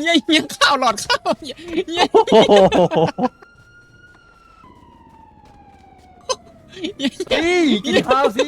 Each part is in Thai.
เยี่ยเยี่ยข้าวหลอดข้าวเยี่ยเยี่ยโอ้โหเยี่ยเฮ้ยกินข้าวสิ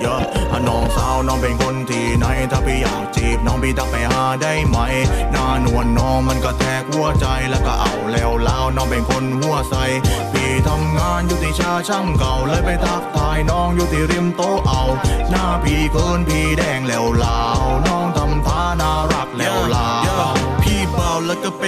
เยอะอน้องสาวน้องเป็นคนที่ไหนถ้าพี่อยากจีบน้องพี่ทักไปหาได้ไหมหน้านวลน้องมันก็แทกหัวใจแล้วก็เอาแล้วเล่าน้องเป็นคนหัวใสพี่ทำงานอยู่ที่ชาช่างเก่าเลยไปทักทายน้องอยู่ที่ริมโต๊ะเอา หน้าพี่เกินพี่แดงแล้วลา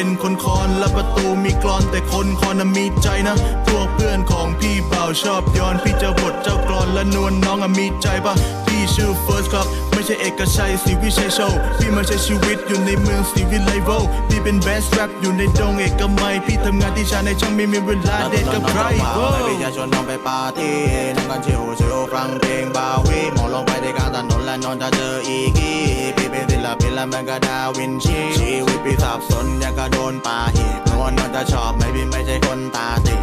เป็นคนคอนและประตูมีกรอนแต่คนคอนน่ะมีใจนะพวกเพื่อนของพี่เบาชอบย้อนพี่จะบทเจ้ากรอนและนวลน้องอะมีใจปะพี่ชื่อเฟิร์สครับไม่ใช่เอกชัยสิวิชัยโชว์พี่มาใช้ชีวิตอยู่ในเมืองสิวิไลโวพี่เป็นแบสแรปอยู่ในดงเอกมัยพี่ทำงานที่ชาในช่องไม่มีเวลาเดทกับใครไม่พี่จะชวนน้องไปปาร์ตี้นั่งกันชิวชิวฟังเพลงบาวีมองลงไปที่กลางถนนและนอนจะเจออีก และมันก็ดาวินชีชีวิตพี่สับสนยังก็โดนปาหีบนวลนอนจะชอบไหม่พี่ไม่ใช่คนตาตี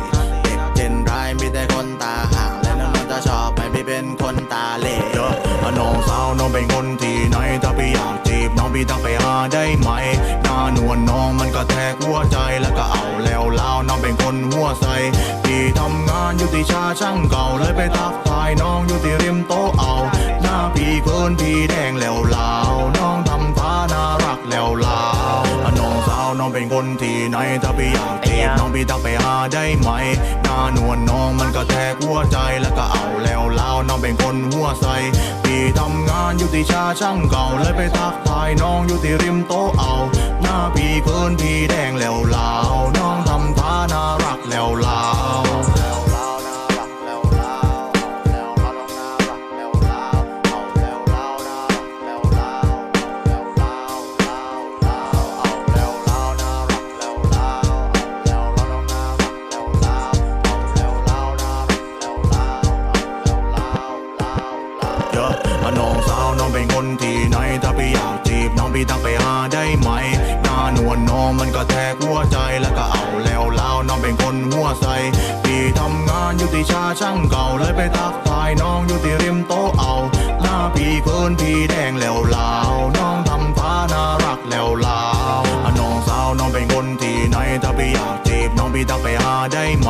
เด็กเจนไรมีแต่คนตาห่างและนอนจะชอบไหม่พี่เป็นคนตาเล่เยอะน้องสาวน้องเป็นคนที่ไหนถ้าพี่อยากจีบน้องพี่ทักไปหาได้ไหมหน้านวลน้องมันก็แทกหัวใจแล้วก็เอาแล้วเล่าน้องเป็นคนหัวใสพี่ทำงานอยู่ที่ชาช่างเก่าเลยไปทักทายน้องอยู่ที่ริมโต๊ะเอา หน้าพี่เกินพี่แดงแล้วลา องเป็นคนที่ไหนถ้าพี่อยากจีบน้องพี่ทักไปหาได้ไหมหน้านวลน้องมันก็แทกหัวใจแล้วก็เอาแล้วเล่าน้องเป็นคนหัวใสพี่ทำงานอยู่ที่ชาช่างเก่าเลยไปทักทายน้องอยู่ที่ริมโต๊ะเอา หน้าพี่เกินพี่แดงแล้วลาวน้องทำท่า เอาแล้วลาวลาวลาวเยอะน้องสาวน้องเป็นคนที่ไหน ถ้าพี่อยากจีบน้องพี่ทักไปหาได้ไหม หน้านวลน้องมันก็แทกหัวใจแล้วก็เอาแล้วเล่าน้องเป็นคนหัวใสพี่ทำงานอยู่ที่ชาช่างเก่าเลยไปทักทายน้องอยู่ที่ริมโต๊ะเอา หน้าพี่เกินพี่แดงแล้วลาวน้องทำท่าน่ารักแล้วลาวน้องสาวน้องเป็นคนที่ไหน ถ้าพี่อยากจีบน้องพี่ทักไปหาได้ไหม